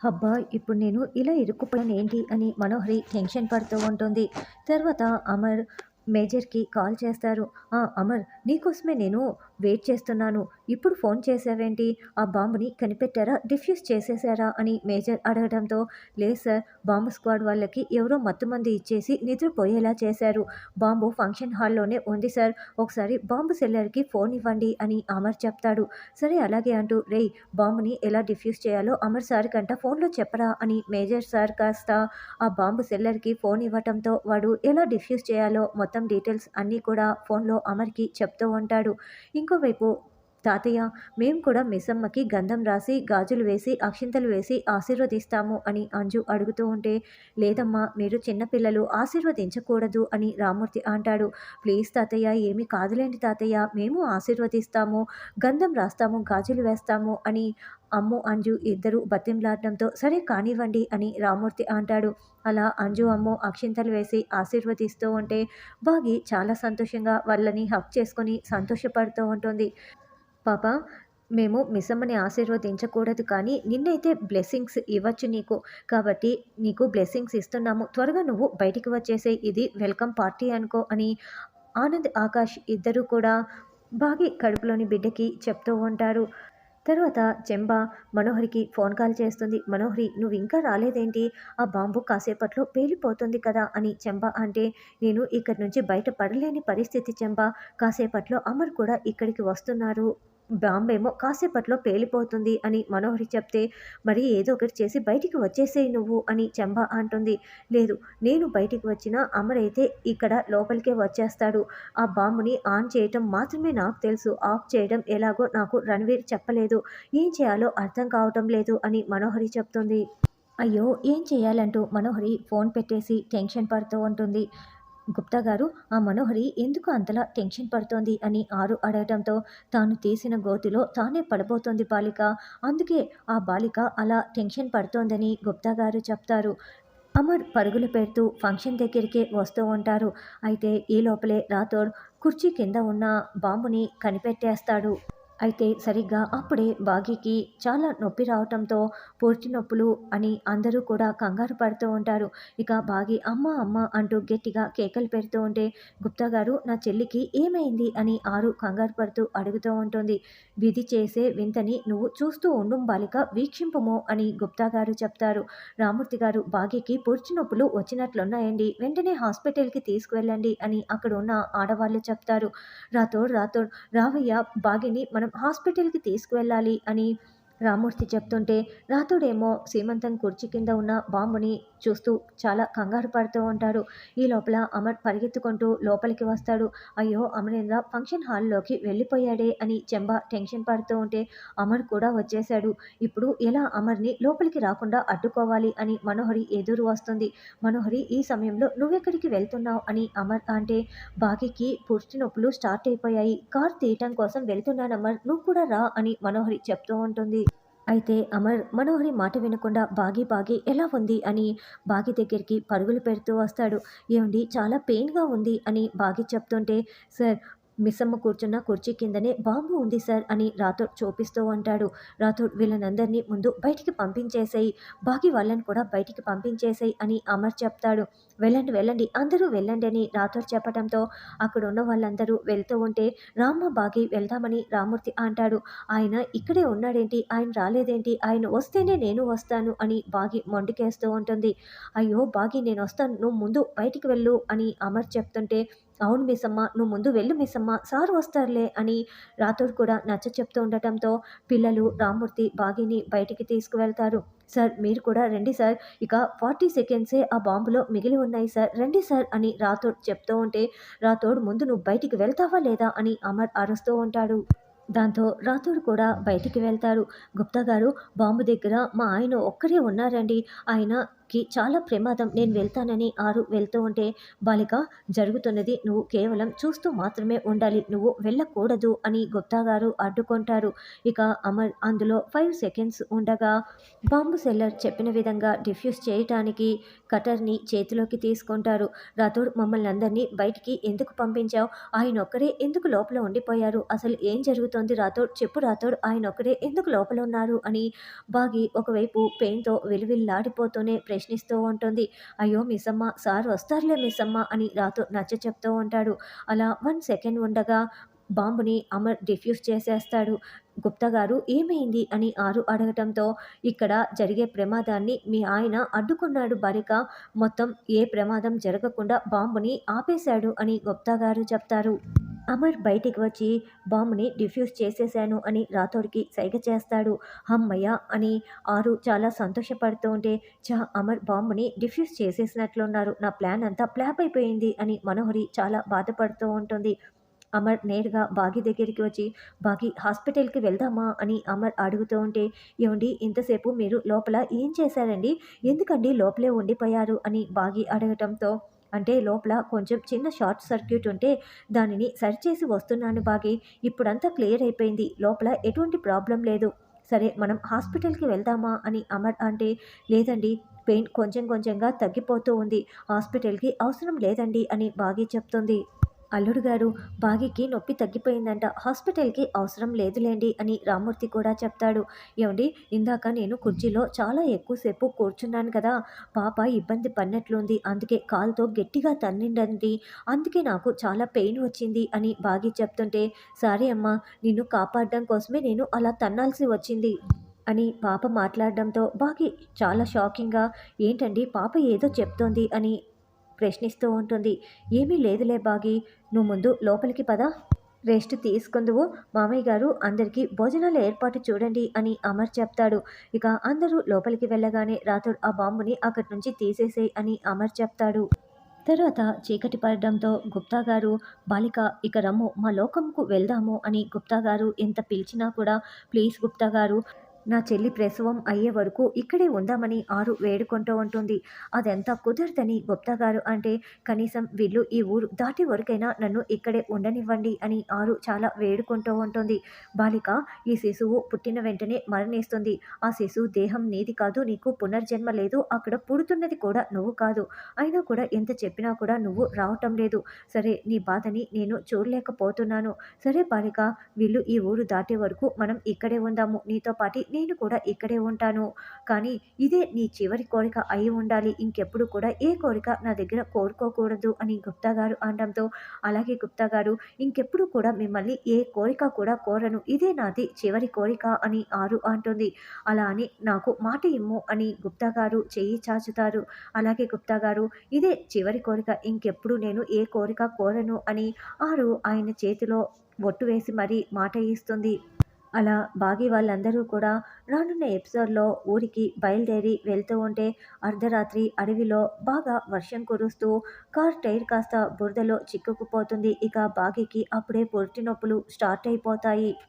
అబ్బా ఇప్పుడు నేను ఇలా ఇరుక్కుపోయాను ఏంటి అని మనోహరి టెన్షన్ పడుతూ ఉంటుంది. తర్వాత అమర్ మేజర్కి కాల్ చేస్తారు. "ఆ, అమర్ నీకోసమే నేను వెయిట్ చేస్తున్నాను. ఇప్పుడు ఫోన్ చేసావేంటి ఆ బాంబుని కనిపెట్టారా? డిఫ్యూజ్ చేసేసారా? అని మేజర్ అడగడంతో లేదు సార్ బాంబు స్క్వాడ్ వాళ్ళకి ఎవరో మత్తుమంది ఇచ్చేసి నిద్రపోయేలా చేశారు. బాంబు ఫంక్షన్ హాల్లోనే ఉంది సార్. ఒకసారి బాంబు సెల్లర్కి ఫోన్ ఇవ్వండి అని అమర్ చెప్తాడు. సరే అలాగే అంటూ రే బాంబుని ఎలా డిఫ్యూజ్ చేయాలో అమర్ సార్ కంట ఫోన్లో చెప్పరా? అని మేజర్ సార్ కాస్త ఆ బాంబు సెల్లర్కి ఫోన్ ఇవ్వటంతో వాడు ఎలా డిఫ్యూజ్ చేయాలో మొత్తం డీటెయిల్స్ అన్నీ కూడా ఫోన్లో అమర్కి చెప్తూ ఉంటాడు. ఇంకోవైపు తాతయ్య మేము కూడా మిస్సమ్మకి గంధం రాసి గాజులు వేసి అక్షింతలు వేసి ఆశీర్వదిస్తాము అని అంజు అడుగుతూ ఉంటే లేదమ్మా మీరు చిన్నపిల్లలు ఆశీర్వదించకూడదు అని రామూర్తి అంటాడు. ప్లీజ్ తాతయ్య ఏమి కాదులేండి తాతయ్య మేము ఆశీర్వదిస్తాము గంధం రాస్తాము గాజులు వేస్తాము అని అమ్ము అంజు ఇద్దరు బతింలాడడంతో సరే కానివ్వండి అని రామూర్తి అంటాడు. అలా అంజు అమ్ము అక్షింతలు వేసి ఆశీర్వదిస్తూ ఉంటే బాగి చాలా సంతోషంగా వాళ్ళని హక్ చేసుకొని సంతోషపడుతూ ఉంటుంది. పాప మేము మిస్సమ్మని ఆశీర్వదించకూడదు కానీ నిన్నైతే బ్లెస్సింగ్స్ ఇవ్వచ్చు నీకు. కాబట్టి నీకు బ్లెస్సింగ్స్ ఇస్తున్నాము. త్వరగా నువ్వు బయటికి వచ్చేసే ఇది వెల్కమ్ పార్టీ అనుకో అని ఆనంద్ ఆకాష్ ఇద్దరు కూడా బాగి కడుపులోని బిడ్డకి చెప్తూ ఉంటారు. తర్వాత చెంబ మనోహరికి ఫోన్ కాల్ చేస్తుంది. మనోహరి నువ్వు ఇంకా రాలేదేంటి? ఆ బాంబు కాసేపట్లో పేలిపోతుంది కదా అని చెంబ అంటే నేను ఇక్కడి నుంచి బయట పడలేని పరిస్థితి చెంబ. కాసేపట్లో అమర్ కూడా ఇక్కడికి వస్తున్నారు. బాంబేమో కాసేపట్లో పేలిపోతుంది అని మనోహరి చెప్తే మరి ఏదో ఒకటి చేసి బయటికి వచ్చేసేయి నువ్వు అని చెంబ అంటుంది. లేదు నేను బయటికి వచ్చినా అమర్ అయితే ఇక్కడ లోపలికే వచ్చేస్తాడు. ఆ బాంబుని ఆన్ చేయటం మాత్రమే నాకు తెలుసు. ఆఫ్ చేయడం ఎలాగో నాకు రణవీర్ చెప్పలేదు. ఏం చేయాలో అర్థం కావటం లేదు అని మనోహరి చెప్తుంది. అయ్యో ఏం చేయాలంటూ? మనోహరి ఫోన్ పెట్టేసి టెన్షన్ పడుతూ ఉంటుంది. గుప్తా గారు ఆ మనోహరి ఎందుకు అంతలా టెన్షన్ పడుతోంది? అని ఆరు అడగడంతో తాను తీసిన గోతిలో తానే పడబోతోంది బాలిక. అందుకే ఆ బాలిక అలా టెన్షన్ పడుతోందని గుప్తా గారు చెప్తారు. అమర్ పరుగులు పెడుతూ ఫంక్షన్ దగ్గరికే వస్తూ ఉంటారు. అయితే ఈ లోపలే రాథోడ్ కుర్చీ కింద ఉన్న బాంబుని కనిపెట్టేస్తాడు. అయితే సరిగ్గా అప్పుడే బాగీకి చాలా నొప్పి రావటంతో పూర్తి నొప్పులు అని అందరూ కూడా కంగారు పడుతూ ఉంటారు. ఇక బాగి అమ్మ అమ్మ అంటూ గట్టిగా కేకలు పెడుతూ ఉంటే గుప్తా గారు నా చెల్లికి ఏమైంది అని ఆరు కంగారు పడుతూ అడుగుతూ ఉంటుంది. విధి చేసే వింతని నువ్వు చూస్తూ ఉండు బాలిక వీక్షింపుము అని గుప్తా గారు చెప్తారు. రామూర్తి గారు బాగీకి పూర్తి నొప్పులు వచ్చినట్లున్నాయండి వెంటనే హాస్పిటల్కి తీసుకువెళ్ళండి అని అక్కడ ఉన్న ఆడవాళ్ళు చెప్తారు. రాతోడు రాతోడు రావయ్య బాగిని మనం హాస్పిటల్కి తీసుకువెళ్ళాలి అని రామూర్తి చెప్తుంటే రాతుడేమో సీమంతం కుర్చీ కింద ఉన్న బాంబుని చూస్తూ చాలా కంగారు పడుతూ ఉంటాడు. ఈ లోపల అమర్ పరిగెత్తుకుంటూ లోపలికి వస్తాడు. అయ్యో అమరేంద్ర ఫంక్షన్ హాల్లోకి వెళ్ళిపోయాడే అని చెంబ టెన్షన్ పడుతూ ఉంటే అమర్ కూడా వచ్చేశాడు. ఇప్పుడు ఎలా అమర్ని లోపలికి రాకుండా అడ్డుకోవాలి అని మనోహరి ఎదురు వస్తుంది. మనోహరి ఈ సమయంలో నువ్వెక్కడికి వెళ్తున్నావు అని అమర్ అంటే బాగికి పుష్టి నొప్పులు స్టార్ట్ అయిపోయాయి. కార్ తీయటం కోసం వెళ్తున్నాను అమర్ నువ్వు కూడా రా అని మనోహరి చెప్తూ ఉంటుంది. అయితే అమర్ మనోహరి మాట వినకుండా బాగి బాగి ఎలా ఉంది అని బాగి దగ్గరికి పరుగులు పెడుతూ వస్తాడు. ఏమండి చాలా పెయిన్గా ఉంది అని బాగి చెప్తుంటే సార్ మిస్సమ్మ కూర్చున్న కుర్చీ కిందనే బాంబు ఉంది సార్ అని రాథోడ్ చూపిస్తూ ఉంటాడు. రాథోడ్ వీళ్ళనందరినీ ముందు బయటికి పంపించేసేయి బాగి వాళ్ళని కూడా బయటికి పంపించేసేయి అని అమర్ చెప్తాడు. వెళ్ళండి వెళ్ళండి అందరూ వెళ్ళండి అని రాథోడ్ చెప్పడంతో అక్కడ ఉన్న వాళ్ళందరూ వెళ్తూ ఉంటే రామ్మ బాగి వెళ్దామని రామూర్తి అంటాడు. ఆయన ఇక్కడే ఉన్నాడేంటి? ఆయన రాలేదేంటి? ఆయన వస్తేనే నేను వస్తాను అని బాగి మొండికేస్తూ ఉంటుంది. అయ్యో బాగి నేను వస్తాను. నువ్వు ముందు బయటికి వెళ్ళు అని అమర్ చెప్తుంటే అవును మిస్సమ్మ నువ్వు ముందు వెళ్ళు మిస్సమ్మ సార్ వస్తారులే అని రాథోడ్ కూడా నచ్చ చెప్తూ ఉండటంతో పిల్లలు రామూర్తి బాగిని బయటికి తీసుకువెళ్తారు. సార్ మీరు కూడా రండి సార్. ఇక ఫార్టీ సెకండ్సే ఆ బాంబులో మిగిలి ఉన్నాయి సార్. రండి సార్ అని రాథోడ్ చెప్తూ ఉంటే రాథోడ్ ముందు నువ్వు బయటికి వెళ్తావా లేదా అని అమర్ అరుస్తూ ఉంటాడు. దాంతో రాథోడ్ కూడా బయటికి వెళ్తారు. గుప్తా గారు బాంబు దగ్గర మా ఆయన ఒక్కరే ఉన్నారండి. ఆయన కి చాలా ప్రమాదం. నేను వెళ్తానని ఆరు వెళ్తూ ఉంటే బాలిక జరుగుతున్నది నువ్వు కేవలం చూస్తూ మాత్రమే ఉండాలి. నువ్వు వెళ్ళకూడదు అని గుప్తా గారు అడ్డుకుంటారు. ఇక అమర్ అందులో ఫైవ్ సెకండ్స్ ఉండగా బాంబు సెల్లర్ చెప్పిన విధంగా డిఫ్యూజ్ చేయటానికి కటర్ని చేతిలోకి తీసుకుంటారు. రాథోడ్ మమ్మల్ని అందరినీ బయటికి ఎందుకు పంపించావు? ఆయన ఒక్కరే ఎందుకు లోపల ఉండిపోయారు? అసలు ఏం జరుగుతోంది రాథోడ్? చెప్పు రాథోడ్ ఆయన ఒక్కరే ఎందుకు లోపల ఉన్నారు? అని బాగి ఒకవైపు పెయిన్తో విలువిల్లాడిపోతూనే ప్రశ్నిస్తూ ఉంటుంది. అయ్యో మిస్సమ్మ సార్ వస్తారులే మిస్సమ్మ అని రాతో నచ్చ చెప్తూ ఉంటాడు. అలా వన్ సెకండ్ ఉండగా బాంబుని అమర్ డిఫ్యూజ్ చేసేస్తాడు. గుప్తా గారు ఏమైంది? అని ఆరు అడగటంతో ఇక్కడ జరిగే ప్రమాదాన్ని మీ ఆయన అడ్డుకున్నాడు బరిక మొత్తం ఏ ప్రమాదం జరగకుండా బాంబుని ఆపేశాడు అని గుప్తా గారు చెప్తారు. అమర్ బయటికి వచ్చి బాంబుని డిఫ్యూజ్ చేసేశాను అని రాథోడ్కి సైగ చేస్తాడు. అమ్మయ్య! అని ఆరు చాలా సంతోషపడుతూ ఉంటే చా అమర్ బాంబుని డిఫ్యూజ్ చేసేసినట్లున్నారు. నా ప్లాన్ అంతా ప్లాప్ అయిపోయింది అని మనోహరి చాలా బాధపడుతూ ఉంటుంది. అమర్ నేరుగా బాగి దగ్గరికి వచ్చి బాగి హాస్పిటల్కి వెళ్దామా అని అమర్ అడుగుతూ ఉంటే ఏమండి ఇంతసేపు మీరు లోపల ఏం చేశారండి? ఎందుకండి లోపలే ఉండిపోయారు అని బాగి అడగటంతో అంటే లోపల కొంచెం చిన్న షార్ట్ సర్క్యూట్ ఉంటే దానిని సరిచేసి వస్తున్నాను బాగి. ఇప్పుడంతా క్లియర్ అయిపోయింది. లోపల ఎటువంటి ప్రాబ్లం లేదు. సరే మనం హాస్పిటల్కి వెళ్దామా అని అమర్ అంటే లేదండి పెయిన్ కొంచెం కొంచెంగా తగ్గిపోతూ ఉంది. హాస్పిటల్కి అవసరం లేదండి అని బాగి చెప్తుంది. అల్లుడు గారు బాగికి నొప్పి తగ్గిపోయిందంట. హాస్పిటల్కి అవసరం లేదులేండి అని రామూర్తి కూడా చెప్తాడు. ఏమండి ఇందాక నేను కుర్చీలో చాలా ఎక్కువసేపు కూర్చున్నాను కదా పాప ఇబ్బంది పడినట్లుంది. అందుకే కాల్తో గట్టిగా తన్నిండంది అందుకే నాకు చాలా పెయిన్ వచ్చింది అని బాగి చెప్తుంటే సారీ అమ్మా నిన్ను కాపాడడం కోసమే నేను అలా తన్నాల్సి వచ్చింది అని పాప మాట్లాడడంతో బాగి చాలా షాకింగ్గా ఏంటండి పాప ఏదో చెప్తోంది అని ప్రశ్నిస్తూ ఉంటుంది. ఏమీ లేదులే బాగి. నువ్వు ముందు లోపలికి పద. రెస్ట్ తీసుకుందువు. మామయ్య గారు అందరికీ భోజనాల ఏర్పాటు చూడండి అని అమర్ చెప్తాడు. ఇక అందరూ లోపలికి వెళ్ళగానే రాథోడ్ ఆ బాంబుని అక్కడి నుంచి తీసేసేయ్ అని అమర్ చెప్తాడు. తర్వాత చీకటి పడడంతో గుప్తా గారు బాలిక ఇక రమ్ము మా లోకంకు వెళ్దాము అని గుప్తా గారు ఎంత పిలిచినా కూడా ప్లీజ్ గుప్తా గారు నా చెల్లి ప్రసవం అయ్యే వరకు ఇక్కడే ఉందామని ఆరు వేడుకుంటూ ఉంటుంది. అదంతా కుదరదని గుప్తా గారు అంటే కనీసం వీళ్ళు ఈ ఊరు దాటి వరకైనా నన్ను ఇక్కడే ఉండనివ్వండి అని ఆరు చాలా వేడుకుంటూ ఉంటుంది. బాలిక ఈ శిశువు పుట్టిన వెంటనే మరణిస్తుంది. ఆ శిశువు దేహం నీది కాదు నీకు పునర్జన్మ లేదు అక్కడ పుడుతున్నది కూడా నువ్వు కాదు. అయినా కూడా ఎంత చెప్పినా కూడా నువ్వు రావటం లేదు. సరే నీ బాధని నేను చూడలేకపోతున్నాను. సరే బాలిక వీళ్ళు ఈ ఊరు దాటే వరకు మనం ఇక్కడే ఉందాము. నీతో పాటి నేను కూడా ఇక్కడే ఉంటాను. కానీ ఇదే నీ చివరి కోరిక అయి ఉండాలి. ఇంకెప్పుడు కూడా ఏ కోరిక నా దగ్గర కోరుకోకూడదు అని గుప్తా గారు అనడంతో అలాగే గుప్తా గారు ఇంకెప్పుడు కూడా మిమ్మల్ని ఏ కోరిక కూడా కోరను. ఇదే నాది చివరి కోరిక అని ఆరు అంటుంది. అలా అని నాకు మాట ఇమ్ము అని గుప్తా గారు చెయ్యి చాచుతారు. అలాగే గుప్తా గారు ఇదే చివరి కోరిక ఇంకెప్పుడు నేను ఏ కోరిక కోరను అని ఆరు ఆయన చేతిలో ఒట్టు వేసి మరీ మాట ఇస్తుంది. అలా బాగి వాళ్ళందరూ కూడా రానున్న ఎపిసోడ్లో ఊరికి బయలుదేరి వెళ్తూ ఉంటే అర్ధరాత్రి అడవిలో బాగా వర్షం కురుస్తూ కార్ టైర్ కాస్త బురదలో చిక్కుకుపోతుంది. ఇక బాగికి అప్పుడే పొట్టి నొప్పులు స్టార్ట్ అయిపోతాయి.